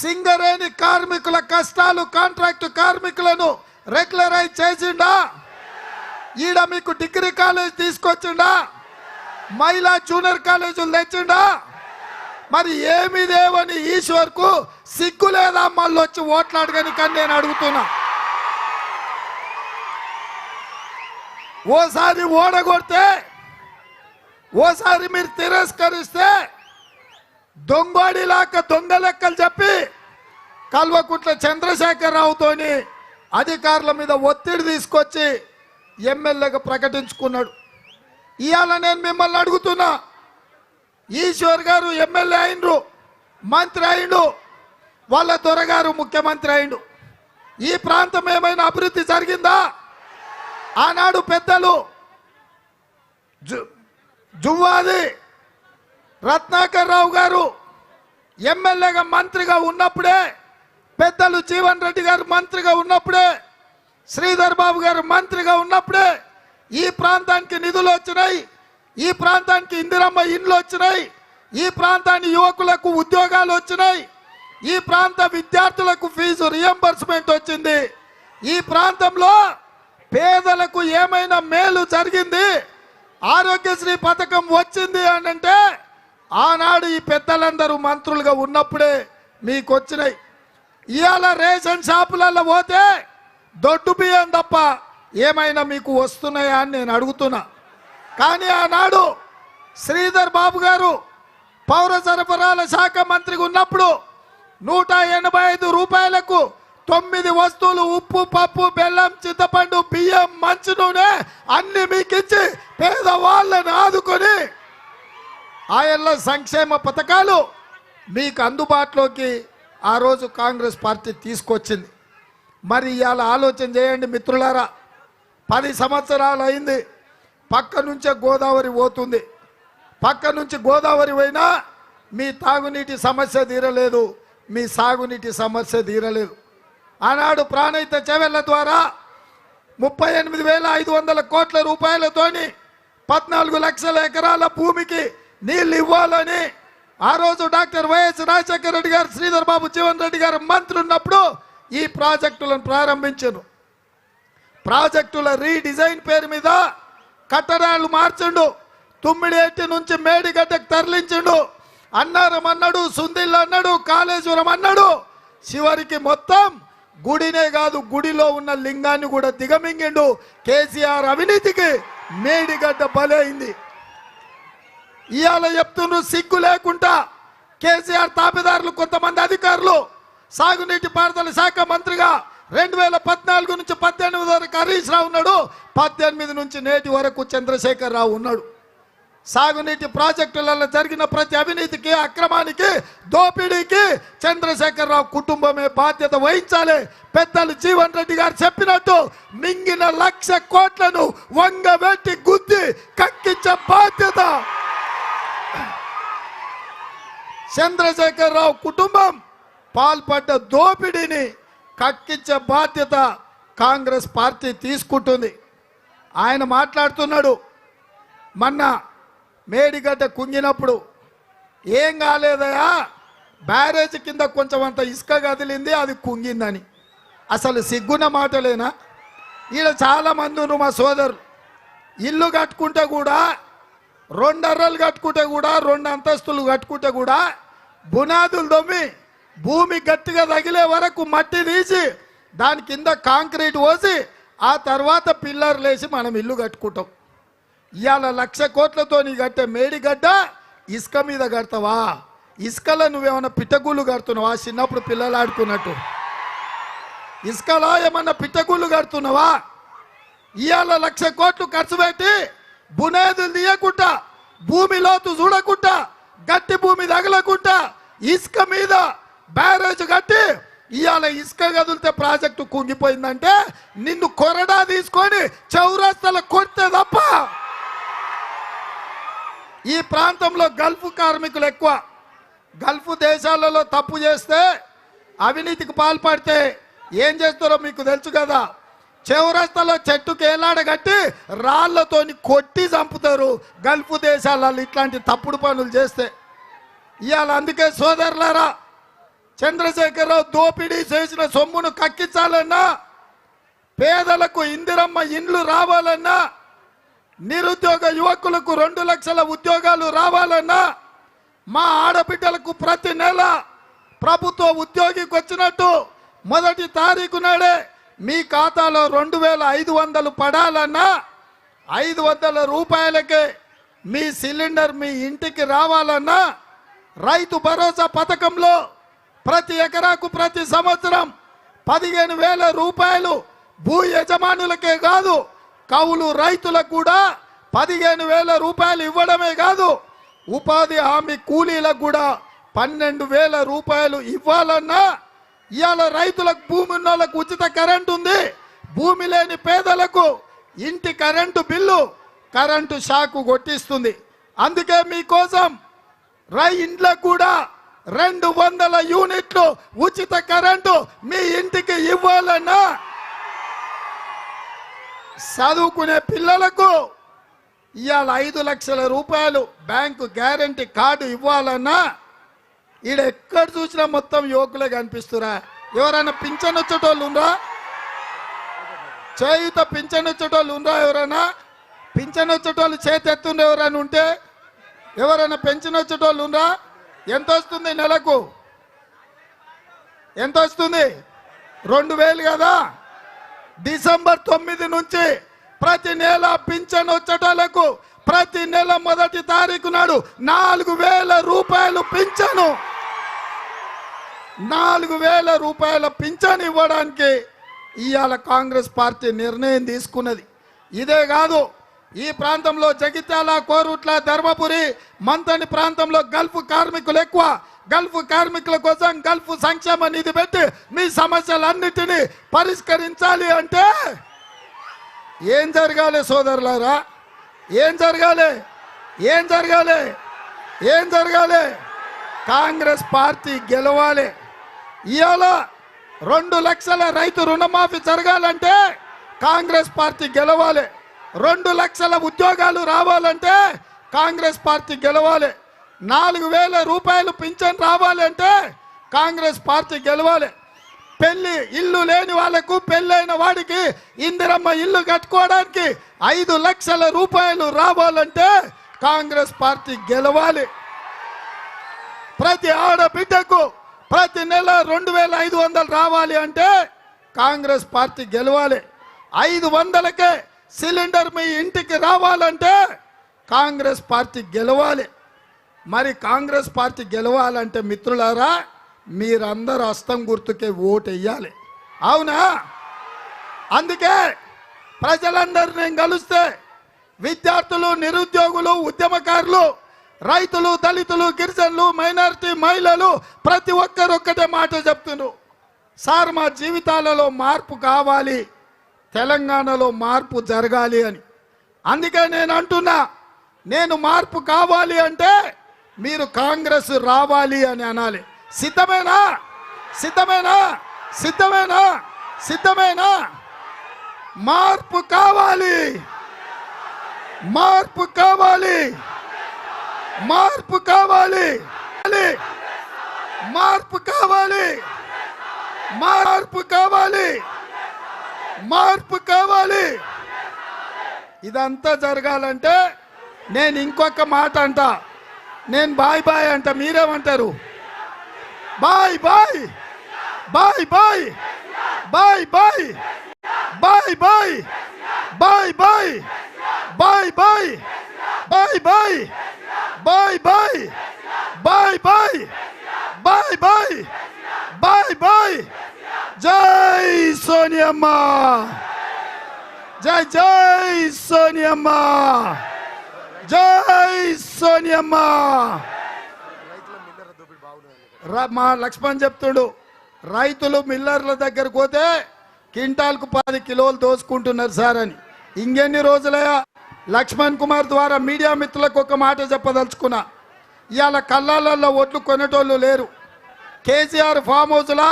సింగరేణి కార్మికుల కష్టాలు కాంట్రాక్ట్ కార్మికులను రెగ్యులరైజ్ చేసిండా? ఈడ మీకు డిగ్రీ కాలేజ్ తీసుకొచ్చిండా? మహిళా జూనియర్ కాలేజీలు తెచ్చిండా? మరి ఏమి దేవని ఈశ్వర్కు సిగ్గు లేదా మళ్ళీ వచ్చి ఓట్లాడగని కానీ నేను అడుగుతున్నా. ఓసారి ఓడగొడితే ఓసారి మీరు తిరస్కరిస్తే దొంగోడిలాక దొంగ లెక్కలు చెప్పి కల్వకుట్ల చంద్రశేఖరరావుతోని అధికారుల మీద ఒత్తిడి తీసుకొచ్చి ఎమ్మెల్యేగా ప్రకటించుకున్నాడు. ఇవాళ నేను మిమ్మల్ని అడుగుతున్నా ఈశ్వర్ గారు ఎమ్మెల్యే అయిండ్రు మంత్రి అయిండు వాళ్ళ దొరగారు ముఖ్యమంత్రి అయిండు ఈ ప్రాంతం ఏమైనా అభివృద్ధి జరిగిందా? ఆనాడు పెద్దలు జు- జువ్వాది రత్నాకర్ రావు గారు ఎమ్మెల్యేగా మంత్రిగా ఉన్నప్పుడే పెద్దలు జీవన్ రెడ్డి గారు మంత్రిగా ఉన్నప్పుడే శ్రీధర్ బాబు గారు మంత్రిగా ఉన్నప్పుడే ఈ ప్రాంతానికి నిధులు వచ్చినాయి ఈ ప్రాంతానికి ఇందిరమ్మ ఇండ్లు వచ్చినాయి ఈ ప్రాంతాన్ని యువకులకు ఉద్యోగాలు వచ్చినాయి ఈ ప్రాంత విద్యార్థులకు ఫీజు రియంబర్స్మెంట్ వచ్చింది. ఈ ప్రాంతంలో పేదలకు ఏమైనా మేలు జరిగింది ఆరోగ్యశ్రీ పథకం వచ్చింది అని అంటే ఆనాడు ఈ పెద్దలందరూ మంత్రులుగా ఉన్నప్పుడే మీకు వచ్చినాయి ఇవాళ రేషన్ షాపులలో పోతే దొడ్డు బియ్యం తప్ప ఏమైనా మీకు వస్తున్నాయా అని నేను అడుగుతున్నా. కానీ ఆనాడు శ్రీధర్ బాబు గారు పౌర సరఫరాల శాఖ మంత్రిగా ఉన్నప్పుడు నూట ఎనభై ఐదు రూపాయలకు తొమ్మిది వస్తువులు ఉప్పు పప్పు బెల్లం చింతపండు బియ్యం మంచి నూనె అన్ని మీకు ఇచ్చి పేదవాళ్ళని ఆదుకొని ఆయన సంక్షేమ పథకాలు మీకు అందుబాటులోకి ఆ రోజు కాంగ్రెస్ పార్టీ తీసుకొచ్చింది. మరి ఇవాళ ఆలోచన చేయండి మిత్రులారా. పది సంవత్సరాలు అయింది. పక్క నుంచే గోదావరి పోతుంది. పక్క నుంచి గోదావరి పోయినా మీ తాగునీటి సమస్య తీరలేదు. మీ సాగునీటి సమస్య తీరలేదు. ఆనాడు ప్రాణహిత చెవెళ్ళ ద్వారా ముప్పై ఎనిమిది వేల ఐదు వందల కోట్ల రూపాయలతోని పద్నాలుగు లక్షల ఎకరాల భూమికి నీళ్ళు ఇవ్వాలని ఆ రోజు డాక్టర్ వైఎస్ రాజశేఖర రెడ్డి గారు శ్రీధర్ బాబు జీవన్ రెడ్డి గారు మంత్రి ఉన్నప్పుడు ఈ ప్రాజెక్టులను ప్రారంభించారు. ప్రాజెక్టుల రీడిజైన్ పేరు మీద కట్టడాలు మార్చిండు. తుమ్మిడేటి నుంచి మేడిగడ్డకు తరలించిండు. అన్నారం అన్నాడు సుందిల్ అన్నాడు కాళేశ్వరం అన్నాడు. చివరికి మొత్తం గుడినే కాదు గుడిలో ఉన్న లింగాన్ని కూడా దిగమింగిండు. కేసీఆర్ అవినీతికి మేడిగడ్డ బలైంది. ఇవాళ చెప్తున్నారు సిగ్గు లేకుండా కేసీఆర్ తాపిదారులు కొంతమంది అధికారులు సాగునీటి పారుదల శాఖ మంత్రిగా రెండు వేల పద్నాలుగు నుంచి పద్దెనిమిది వరకు హరీష్ రావు ఉన్నాడు. పద్దెనిమిది నుంచి నేటి వరకు చంద్రశేఖర్ రావు ఉన్నాడు. సాగునీటి ప్రాజెక్టులలో జరిగిన ప్రతి అవినీతికి అక్రమానికి దోపిడీకి చంద్రశేఖర్ రావు కుటుంబమే బాధ్యత వహించాలి. పెద్దలు జీవన్ రెడ్డి గారు చెప్పినట్టు మింగిన లక్ష కోట్లను వంగబెట్టి గుద్ది కక్కించే బాధ్యత. చంద్రశేఖర్ రావు కుటుంబం పాల్పడ్డ దోపిడీని కక్కించే బాధ్యత కాంగ్రెస్ పార్టీ తీసుకుంటుంది. ఆయన మాట్లాడుతున్నాడు మొన్న మేడిగడ్డ కుంగినప్పుడు ఏం కాలేదయా బ్యారేజ్ కింద కొంచెం అంత ఇసుక కదిలింది అది కుంగిందని. అసలు సిగ్గున మాటలేనా? ఈడ చాలామంది ఉన్నారు మా సోదరు ఇల్లు కట్టుకుంటే కూడా రెండు అర్రలు కట్టుకుంటే కూడా రెండు అంతస్తులు కట్టుకుంటే కూడా బునాదులు దొమ్మి భూమి గట్టిగా తగిలే వరకు మట్టి తీసి దాని కింద కాంక్రీట్ పోసి ఆ తర్వాత పిల్లర్లు వేసి మనం ఇల్లు కట్టుకుంటాం. ఇవాళ లక్ష కోట్లతో నీ కట్టే మేడిగడ్డ ఇసుక మీద కడతావా? ఇసుకలో నువ్వేమన్నా పిట్టగూళ్ళు కడుతున్నావా? చిన్నప్పుడు పిల్లలు ఆడుకున్నట్టు. ఇసుకలో ఏమన్నా పిట్టగూళ్ళు కడుతున్నావా? ఇవాళ లక్ష కోట్లు ఖర్చు పెట్టి బునేదులు తీయకుండా భూమి లోతు చూడకుండా గట్టి భూమి తగలకుండా ఇసుక మీద బ్యారేజ్ కట్టి ఇవాళ ఇసుక కదిలితే ప్రాజెక్టు కుంగిపోయిందంటే నిన్ను కొరడా తీసుకొని చౌరస్తల కొడితే తప్ప ఈ ప్రాంతంలో గల్ఫ్ కార్మికులు ఎక్కువ. గల్ఫ్ దేశాలలో తప్పు చేస్తే అవినీతికి పాల్పడితే ఏం చేస్తారో మీకు తెలుసు కదా. చౌరస్తాలో చెట్టుకి ఏలాడగట్టి రాళ్ళతోని కొట్టి చంపుతారు. గల్ఫ్ దేశాలలో ఇట్లాంటి తప్పుడు పనులు చేస్తే. ఇవాళ అందుకే సోదరులారా చంద్రశేఖరరావు దోపిడీ చేసిన సొమ్మును కక్కించాలన్నా పేదలకు ఇందిరమ్మ ఇండ్లు రావాలన్నా నిరుద్యోగ యువకులకు రెండు లక్షల ఉద్యోగాలు రావాలన్నా మా ఆడబిడ్డలకు ప్రతి నెల ప్రభుత్వ ఉద్యోగికి వచ్చినట్టు మొదటి తారీఖు నాడే మీ ఖాతాలో రెండు వేల ఐదు వందలు పడాలన్నా ఐదు వందల రూపాయలకే మీ సిలిండర్ మీ ఇంటికి రావాలన్నా రైతు భరోసా పథకంలో ప్రతి ఎకరాకు ప్రతి సంవత్సరం పదిహేను వేల రూపాయలు భూ యజమానులకే కాదు కౌలు రైతులకు కూడా పదిహేను వేల రూపాయలు ఇవ్వడమే కాదు ఉపాధి హామీ కూలీలకు కూడా పన్నెండు వేల రూపాయలు ఇవ్వాలన్నా ఇవాళ రైతులకు భూమి ఉన్న వాళ్ళకు ఉచిత కరెంట్ ఉంది. భూమి లేని పేదలకు ఇంటి కరెంటు బిల్లు కరెంటు షాకు కొట్టిస్తుంది. అందుకే మీకోసం రై ఇండ్లకు కూడా రెండు వందల యూనిట్లు ఉచిత కరెంటు మీ ఇంటికి ఇవ్వాలన్నా చదువుకునే పిల్లలకు ఇవాళ ఐదు లక్షల రూపాయలు బ్యాంకు గ్యారంటీ కార్డు ఇవ్వాలన్నా ఈడ ఎక్కడ చూసినా మొత్తం యువకులే కనిపిస్తురా ఎవరైనా పింఛన్ వచ్చేటోళ్ళు ఉందా చేయుత పింఛన్ వచ్చేటోళ్ళు ఉందా ఎవరైనా? పింఛన్ వచ్చేటోళ్ళు చేతి ఎత్తుండే ఎవరైనా ఉంటే? ఎవరైనా పెన్షన్ వచ్చేటోళ్ళు ఉందా ఎంత వస్తుంది నెలకు? ఎంత వస్తుంది? రెండు వేలు కదా? డిసెంబర్ తొమ్మిది నుంచి ప్రతి నెల పింఛన్ వచ్చేటోళ్ళకు ప్రతి నెల మొదటి తారీఖు నాడు నాలుగు వేల రూపాయలు పింఛను. నాలుగు వేల రూపాయల పింఛన్ ఇవ్వడానికి ఇవాళ కాంగ్రెస్ పార్టీ నిర్ణయం తీసుకున్నది. ఇదే కాదు ఈ ప్రాంతంలో జగిత్యాల కోరుట్ల ధర్మపురి మంతని ప్రాంతంలో గల్ఫ్ కార్మికులు ఎక్కువ. గల్ఫ్ కార్మికుల కోసం గల్ఫ్ సంక్షేమ నిధి పెట్టి మీ సమస్యలన్నిటినీ పరిష్కరించాలి అంటే ఏం జరగాలి సోదరులారా? ఏం జరగాలి? ఏం జరగాలి? ఏం జరగాలి? కాంగ్రెస్ పార్టీ గెలవాలి. ఇవాళ రెండు లక్షల రైతు రుణమాఫీ జరగాలంటే కాంగ్రెస్ పార్టీ గెలవాలి. రెండు లక్షల ఉద్యోగాలు రావాలంటే కాంగ్రెస్ పార్టీ గెలవాలి. నాలుగు వేల రూపాయలు పింఛన్ రావాలంటే కాంగ్రెస్ పార్టీ గెలవాలి. పెళ్ళి ఇల్లు లేని వాళ్ళకు పెళ్ళైన వాడికి ఇందిరమ్మ ఇల్లు కట్టుకోవడానికి ఐదు లక్షల రూపాయలు రావాలంటే కాంగ్రెస్ పార్టీ గెలవాలి. ప్రతి ఆడబిడ్డకు ప్రతి నెల రెండు వేల ఐదు వందలు రావాలి అంటే కాంగ్రెస్ పార్టీ గెలవాలి. ఐదు వందలకే సిలిండర్ మీ ఇంటికి రావాలంటే కాంగ్రెస్ పార్టీ గెలవాలి. మరి కాంగ్రెస్ పార్టీ గెలవాలంటే మిత్రులారా మీరందరూ అస్తం గుర్తుకే ఓటు వేయాలి అవునా? అందుకే ప్రజలందరూ నేను కలిస్తే విద్యార్థులు నిరుద్యోగులు ఉద్యమకారులు రైతులు దళితులు గిరిజనులు మైనారిటీ మహిళలు ప్రతి ఒక్కరు ఒక్కటే మాట చెప్తున్నారు. సార్ మా జీవితాలలో మార్పు కావాలి తెలంగాణలో మార్పు జరగాలి అని. అందుకే నేను అంటున్నా నేను మార్పు కావాలి అంటే మీరు కాంగ్రెస్ రావాలి అని అనాలి. సిద్ధమేనా? సిద్ధమేనా? సిద్ధమేనా? సిద్ధమేనా? మార్పు కావాలి. మార్పు కావాలి. మార్పు కావాలి. మార్పు కావాలి. మార్పు కావాలి. మార్పు కావాలి. ఇదంతా జరగాలంటే నేను ఇంకొక మాట అంట. నేను బాయ్ బాయ్ అంట. మీరేమంటారు? Bye bye. Bye bye. Bye bye. Bye bye. Bye bye. Bye bye. Bye bye bye bye bye bye bye bye bye bye జై సోనియమ్మ జై జై సోనియమ్మ జై సోనియమ్మ ర- మా లక్ష్మణ్ చెప్తుడు. రైతులు మిల్లర్ల దగ్గరకు పోతే కింటాల్కు పది కిలోలు దోసుకుంటున్నారు సార్ అని. ఇంకెన్ని రోజులయా లక్ష్మణ్ కుమార్ ద్వారా మీడియా మిత్రులకు ఒక మాట చెప్పదలుచుకున్నా. ఇవాళ కళ్ళాలలో ఒడ్లు కొనేటోళ్ళు లేరు. కేసీఆర్ ఫామ్ హౌస్లా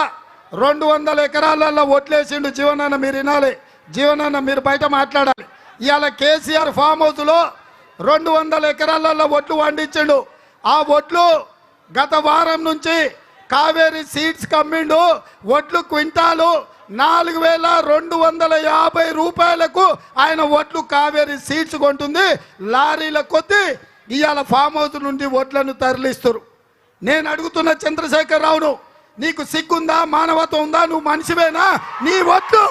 రెండు వందల ఎకరాలలో ఒట్లేసిండు జీవనాన్న మీరు వినాలి. జీవనాన్న మీరు బయట మాట్లాడాలి. ఇవాళ కేసీఆర్ ఫామ్ హౌస్లో రెండు వందల ఎకరాలలో ఒట్లు వండించిండు ఆ ఒట్లు గత వారం నుంచి కావేరి సీడ్స్ కమ్మిండు. వడ్లు క్వింటాలు నాలుగు వేల రెండు వందల యాభై రూపాయలకు ఆయన వడ్లు కావేరి సీడ్స్ కొంటుంది లారీల కొద్దీ ఇవాళ ఫామ్ హౌస్ నుండి వడ్లను తరలిస్తారు. నేను అడుగుతున్న చంద్రశేఖరరావును నీకు సిగ్గుందా మానవత్వం ఉందా నువ్వు మనిషివేనా? నీ వడ్లు!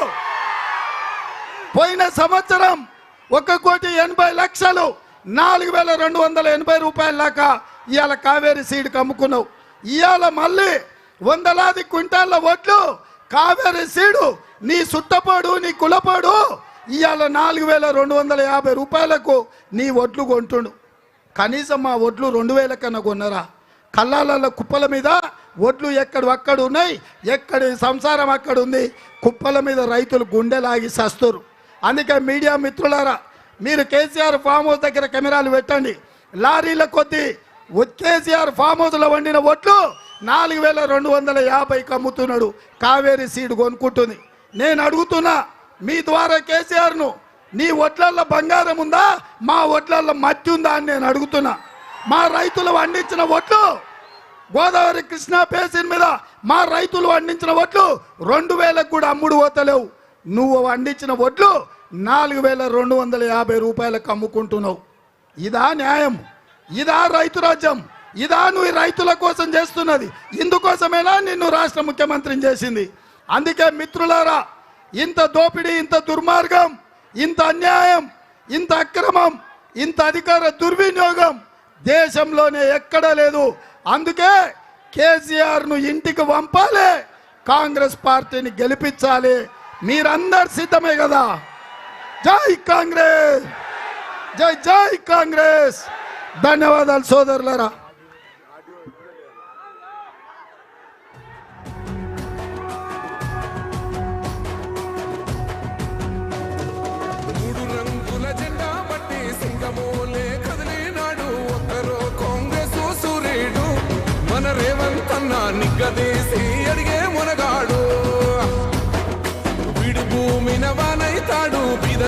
పోయిన సంవత్సరం ఒక కోటి ఎనభై లక్షలు నాలుగు వేల రెండు వందల ఎనభై రూపాయల దాకా ఇవాళ కావేరి సీడ్కి అమ్ముకున్నావు. ఇవాళ మళ్ళీ వందలాది క్వింటాళ్ళ వడ్లు కావేరి సీడు నీ సుట్టపాడు నీ కులపాడు ఇవాళ నాలుగు వేల రెండు వందల యాభై రూపాయలకు నీ వడ్లు కొంటుండు. కనీసం మా వడ్లు రెండు వేల కన్నా కొన్నరా? కళ్ళాల కుప్పల మీద ఒడ్లు ఎక్కడ అక్కడ ఉన్నాయి ఎక్కడ సంసారం అక్కడ ఉంది? కుప్పల మీద రైతులు గుండెలాగి సస్తురు. అందుకే మీడియా మిత్రులారా మీరు కేసీఆర్ ఫామ్ హౌస్ దగ్గర కెమెరాలు పెట్టండి. లారీల కొద్దీ కేసీఆర్ ఫామ్ హౌస్లో వండిన ఒడ్లు నాలుగు వేల రెండు వందల యాభైకి అమ్ముతున్నాడు కావేరి సీడ్ కొనుక్కుంటుంది. నేను అడుగుతున్నా మీ ద్వారా కేసీఆర్ను నీ ఒట్లల్లో బంగారం ఉందా? మా ఒట్లల్లో మట్టి ఉందా అని నేను అడుగుతున్నా. మా రైతులు పండించిన ఒట్లు గోదావరి కృష్ణా పేసిన్ మీద మా రైతులు పండించిన ఒట్లు రెండు వేలకు కూడా అమ్ముడు పోతలేవు. నువ్వు పండించిన ఒట్లు నాలుగు వేల రెండు వందల యాభై రూపాయలకు అమ్ముకుంటున్నావు. ఇదా న్యాయం. ఇదా రైతు రాజ్యం. ఇదా నువ్వు రైతుల కోసం చేస్తున్నది. ఇందుకోసమేనా నిన్ను రాష్ట్ర ముఖ్యమంత్రిని చేసింది. అందుకే మిత్రులారా ఇంత దోపిడీ ఇంత దుర్మార్గం ఇంత అన్యాయం ఇంత అక్రమం ఇంత అధికార దుర్వినియోగం దేశంలోనే ఎక్కడా లేదు. అందుకే కేసీఆర్ను ఇంటికి పంపాలి కాంగ్రెస్ పార్టీని గెలిపించాలి. మీరందరు సిద్ధమే కదా. జై కాంగ్రెస్! జై జై కాంగ్రెస్! ధన్యవాదాలు సోదరులరా. నిగ్గదీసి అడిగే మునగాడు. విడి భూమిన వానైతాడు.